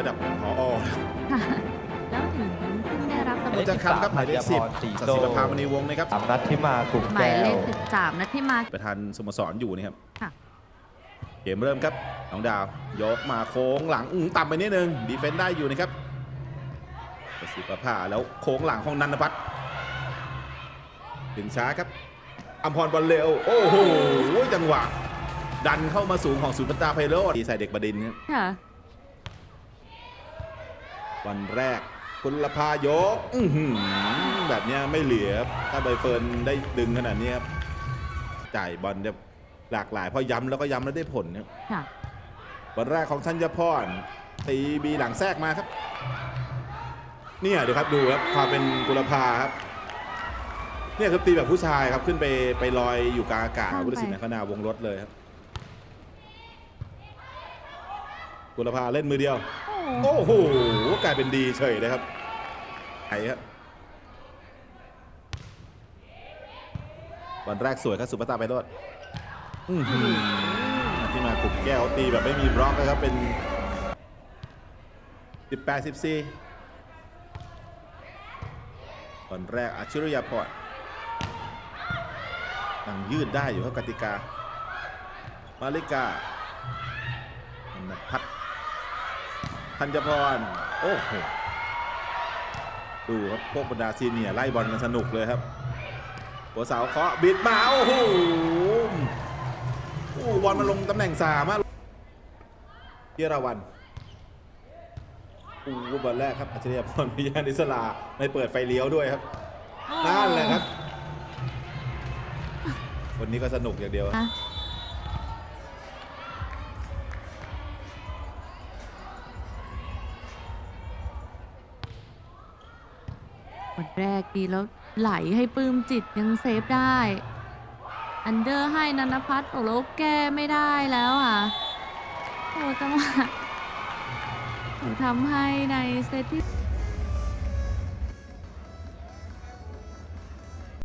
ระดับพอค่ะแล้วถึงเพิ่งได้รับตำแหเราน่ง จะค้ำครับหมายเลขสิบสีสัโซ่สิประภามณีวงศ์นะครับ สามนัดที่มากลุ่มหมายแก้เลวข13นะที่มา ประธานสโมสรอยู่นะครับค่ะ เกมเริ่มครับ น้องดาว ยกมาโค้งหลังอื้อต่ำไปนิดนึง ดีเฟนต์ได้อยู่นะครับประสิทธิ์ประภาแล้วโค้งหลังของนันทพัฒน์ถึงช้าครับอัมพรบอลเร็ว โอ้โห จังหวะ ดันเข้ามาสูงของสุนทรไพโรจน์ดีใส่เด็กบดินทร์ครับ ค่ะ วันแรกคุณลภายกอื้อหือแบบเนี้ยไม่เหลือ ถ้าใบเฟิร์นได้ดึงขนาดนี้ครับจ่ายบอลจะหลากหลายเพอย้ำแล้วก็ย้ำแล้วได้ผลครับค่ะวันแรกของชัญญพรตีบีหลังแทรกมาครับเนี่ยเดี๋ยวครับดูครับความเป็นกุลภาครับเนี่ยคือตีแบบผู้ชายครับขึ้นไปไปลอยอยู่กลางอากาศข้ามไปพุทธศิลป์ขนาวงรถเลยครับกุลภาเล่นมือเดียว โอ้โหกลายเป็นดีเฉยเลยครับไอ้ครับวันแรกสวยครับสุภาตาไปรอดอื้อหือที่มาขุบแก้วตีแบบไม่มีบล็อกนะครับเป็น 18 14วันแรกอาชิรยาพรยังยืดได้อยู่ครับกติกา มาริกาอันพัฒ ธัญพร โอ้โห ดูครับพวกบรรดาซีเนียร์ไล่บอลกันสนุกเลยครับหัวเสาเคาะบิดมาโอ้โหโอ้โหบอลมาลงตำแหน่งสามอะเยอราวันโอ้โหบอลแรกครับอัจฉริยพรพิยานิสลาไม่เปิดไฟเลี้ยวด้วยครับนั่นแหละครับ วันนี้ก็สนุกอย่างเดียวันแรกดีแล้วไหลให้ปลื้มจิตยังเซฟได้ อันเดอร์ให้นันพัฒน์โอ้โลแก้ไม่ได้แล้วอะ โอ้จังหวะทำให้ในเซตที่